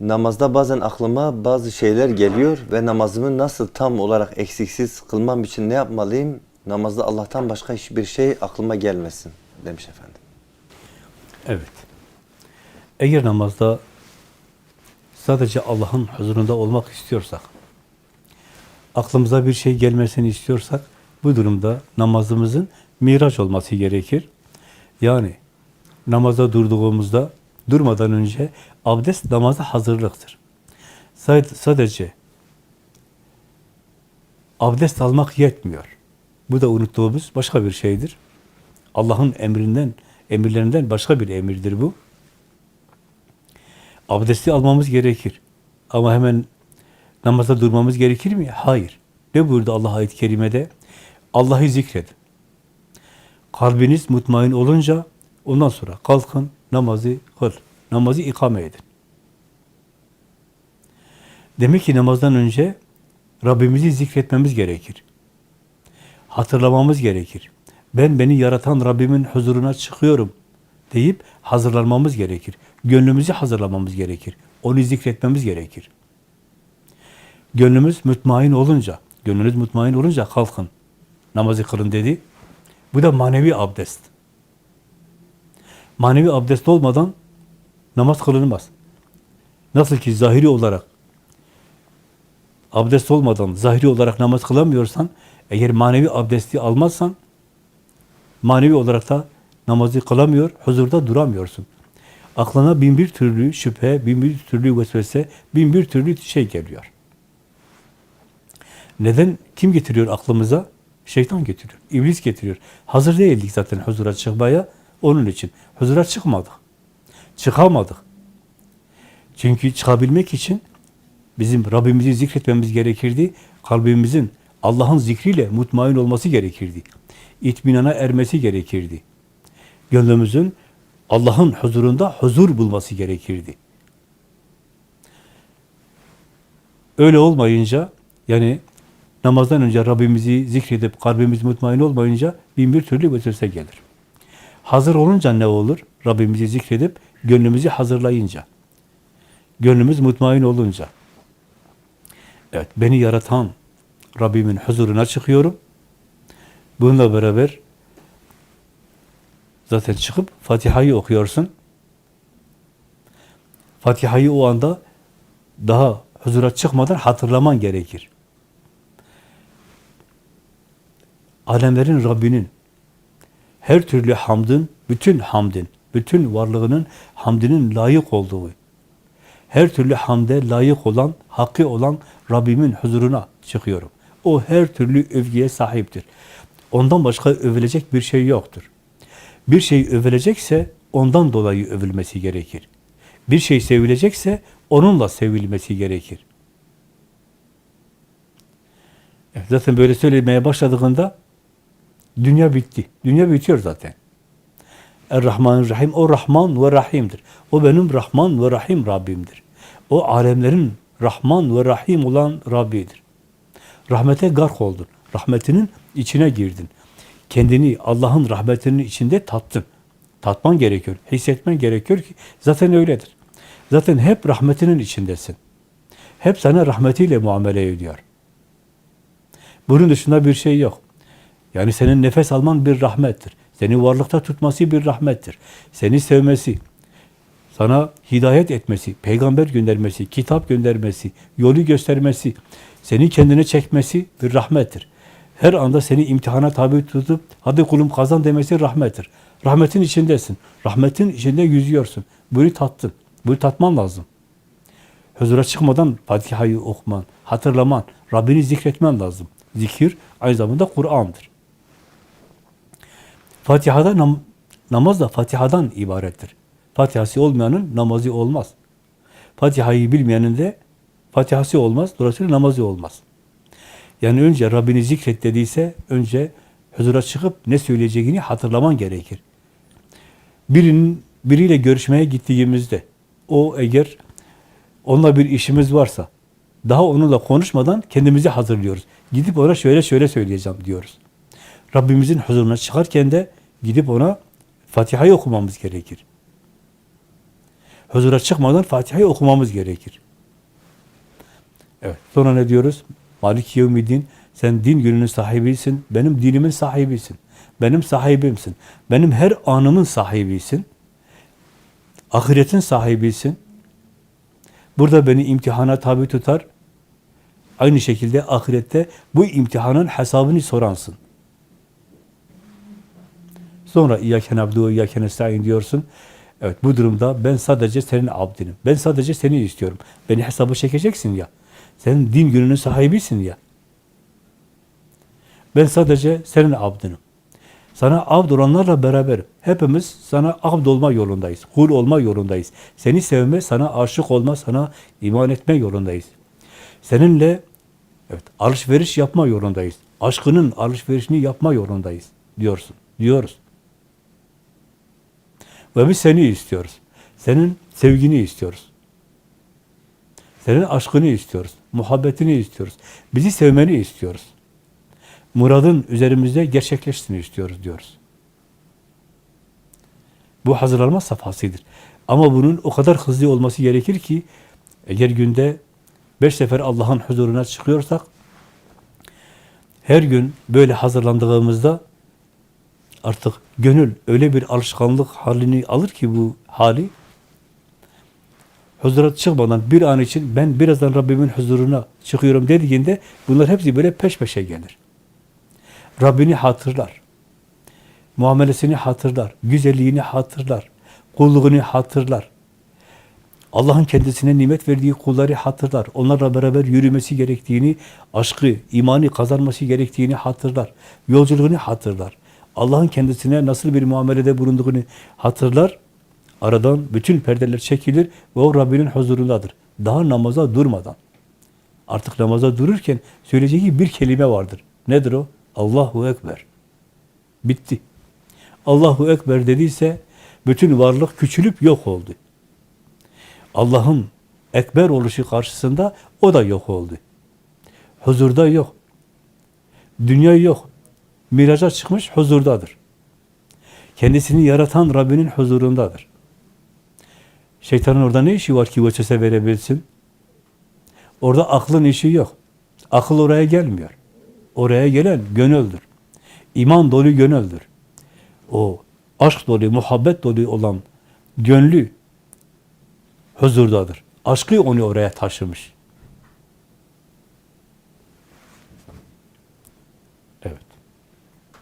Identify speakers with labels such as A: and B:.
A: namazda bazen aklıma bazı şeyler geliyor ve namazımı nasıl tam olarak eksiksiz kılmam için ne yapmalıyım? Namazda Allah'tan başka hiçbir şey aklıma gelmesin demiş efendim.
B: Evet. Eğer namazda sadece Allah'ın huzurunda olmak istiyorsak, aklımıza bir şey gelmesini istiyorsak, bu durumda namazımızın miraç olması gerekir. Yani namaza durduğumuzda, durmadan önce abdest namaza hazırlıktır. Sad- Sadece abdest almak yetmiyor. Bu da unuttuğumuz başka bir şeydir. Allah'ın emrinden, emirlerinden başka bir emirdir bu. Abdesti almamız gerekir. Ama hemen namaza durmamız gerekir mi? Hayır. Ne buyurdu Allah ayet-i kerimede? Allah'ı zikredin. Kalbiniz mutmain olunca ondan sonra kalkın, namazı kıl. Namazı ikame edin. Demek ki namazdan önce Rabbimizi zikretmemiz gerekir. Hatırlamamız gerekir. Ben beni yaratan Rabbimin huzuruna çıkıyorum deyip hazırlanmamız gerekir. Gönlümüzü hazırlamamız gerekir. Onu zikretmemiz gerekir. Gönlümüz mutmain olunca, gönlünüz mutmain olunca kalkın. Namazı kılın dedi. Bu da manevi abdest. Manevi abdest olmadan namaz kılınmaz. Nasıl ki zahiri olarak abdest olmadan zahiri olarak namaz kılamıyorsan, eğer manevi abdesti almazsan, manevi olarak da namazı kılamıyor, huzurda duramıyorsun. Aklına bin bir türlü şüphe, bin bir türlü vesvese, bin bir türlü şey geliyor. Neden? Kim getiriyor aklımıza? Şeytan getiriyor, iblis getiriyor. Hazır değildik zaten huzura çıkmaya, onun için. Huzura çıkmadık. Çıkamadık. Çünkü çıkabilmek için bizim Rabbimizi zikretmemiz gerekirdi. Kalbimizin Allah'ın zikriyle mutmain olması gerekirdi. İtminana ermesi gerekirdi. Gönlümüzün Allah'ın huzurunda huzur bulması gerekirdi. Öyle olmayınca yani namazdan önce Rabbimizi zikredip kalbimiz mutmain olmayınca bin bir türlü vesvese gelir. Hazır olunca ne olur? Rabbimizi zikredip gönlümüzü hazırlayınca. Gönlümüz mutmain olunca. Evet, beni yaratan Rabbimin huzuruna çıkıyorum. Bununla beraber zaten çıkıp Fatiha'yı okuyorsun. Fatiha'yı o anda daha huzura çıkmadan hatırlaman gerekir. Alemlerin Rabbinin her türlü hamdın, bütün hamdin, bütün varlığının hamdinin layık olduğu, her türlü hamde layık olan, hakkı olan Rabbimin huzuruna çıkıyorum. O her türlü övgüye sahiptir. Ondan başka övülecek bir şey yoktur. Bir şey övülecekse ondan dolayı övülmesi gerekir. Bir şey sevilecekse onunla sevilmesi gerekir. Zaten böyle söylemeye başladığında dünya bitti. Dünya bitiyor zaten. Er-Rahman Rahim o Rahman ve Rahim'dir. O benim Rahman ve Rahim Rabbimdir. O alemlerin Rahman ve Rahim olan Rabbidir. Rahmete gark oldun. Rahmetinin içine girdin. Kendini Allah'ın rahmetinin içinde tattın. Tatman gerekiyor, hissetmen gerekiyor ki zaten öyledir. Zaten hep rahmetinin içindesin. Hep sana rahmetiyle muamele ediyor. Bunun dışında bir şey yok. Yani senin nefes alman bir rahmettir. Seni varlıkta tutması bir rahmettir. Seni sevmesi, sana hidayet etmesi, peygamber göndermesi, kitap göndermesi, yolu göstermesi, seni kendine çekmesi bir rahmettir. Her anda seni imtihana tabi tutup, hadi kulum kazan demesi rahmettir. Rahmetin içindesin. Rahmetin içinde yüzüyorsun. Bunu tattın. Bunu tatman lazım. Huzura çıkmadan Fatiha'yı okuman, hatırlaman, Rabbini zikretmen lazım. Zikir aynı zamanda Kur'an'dır. Fatiha'da nam namaz da Fatiha'dan ibarettir. Fatihası olmayanın namazı olmaz. Fatiha'yı bilmeyenin de Fatihası olmaz, dolayısıyla namazı olmaz. Yani önce Rabbini zikret dediyse, önce huzura çıkıp ne söyleyeceğini hatırlaman gerekir. Birinin, biriyle görüşmeye gittiğimizde, o eğer onunla bir işimiz varsa, daha onunla konuşmadan kendimizi hazırlıyoruz. Gidip ona şöyle şöyle söyleyeceğim diyoruz. Rabbimizin huzuruna çıkarken de gidip ona Fatiha'yı okumamız gerekir. Huzura çıkmadan Fatiha'yı okumamız gerekir. Evet. Sonra ne diyoruz? Malik Yevmiddin, sen din gününün sahibisin, benim dinimin sahibisin. Benim sahibimsin. Benim her anımın sahibisin. Ahiretin sahibisin. Burada beni imtihana tabi tutar. Aynı şekilde ahirette bu imtihanın hesabını soransın. Sonra İyyâken abdû, İyyâken estâin diyorsun. Evet bu durumda ben sadece senin abdinim. Ben sadece seni istiyorum. Beni hesaba çekeceksin ya. Sen din gününün sahibisin ya. Ben sadece senin abdinim. Sana abd olanlarla beraberim. Hepimiz sana abd olma yolundayız. Kul olma yolundayız. Seni sevme, sana aşık olma, sana iman etme yolundayız. Seninle evet alışveriş yapma yolundayız. Aşkının alışverişini yapma yolundayız diyorsun. Diyoruz. Ve biz seni istiyoruz. Senin sevgini istiyoruz. Senin aşkını istiyoruz. Muhabbetini istiyoruz. Bizi sevmeni istiyoruz. Muradın üzerimizde gerçekleşsin istiyoruz diyoruz. Bu hazırlanma safhasıdır. Ama bunun o kadar hızlı olması gerekir ki eğer günde beş sefer Allah'ın huzuruna çıkıyorsak her gün böyle hazırlandığımızda artık gönül öyle bir alışkanlık halini alır ki bu hali huzura çıkmadan bir an için ben birazdan Rabbimin huzuruna çıkıyorum dediğinde bunlar hepsi böyle peş peşe gelir. Rabbini hatırlar. Muamelesini hatırlar. Güzelliğini hatırlar. Kulluğunu hatırlar. Allah'ın kendisine nimet verdiği kulları hatırlar. Onlarla beraber yürümesi gerektiğini, aşkı, imanı kazanması gerektiğini hatırlar. Yolculuğunu hatırlar. Allah'ın kendisine nasıl bir muamelede bulunduğunu hatırlar. Aradan bütün perdeler çekilir ve o Rabbinin huzurundadır. Daha namaza durmadan. Artık namaza dururken söyleyeceği bir kelime vardır. Nedir o? Allahu Ekber. Bitti. Allahu Ekber dediyse bütün varlık küçülüp yok oldu. Allah'ın ekber oluşu karşısında o da yok oldu. Huzurda yok. Dünya yok. Miraca çıkmış huzurdadır. Kendisini yaratan Rabbinin huzurundadır. Şeytanın orada ne işi var ki vesvese verebilsin? Orada aklın işi yok. Akıl oraya gelmiyor. Oraya gelen gönüldür. İman dolu gönüldür. O aşk dolu, muhabbet dolu olan gönlü huzurdadır. Aşkı onu oraya taşımış.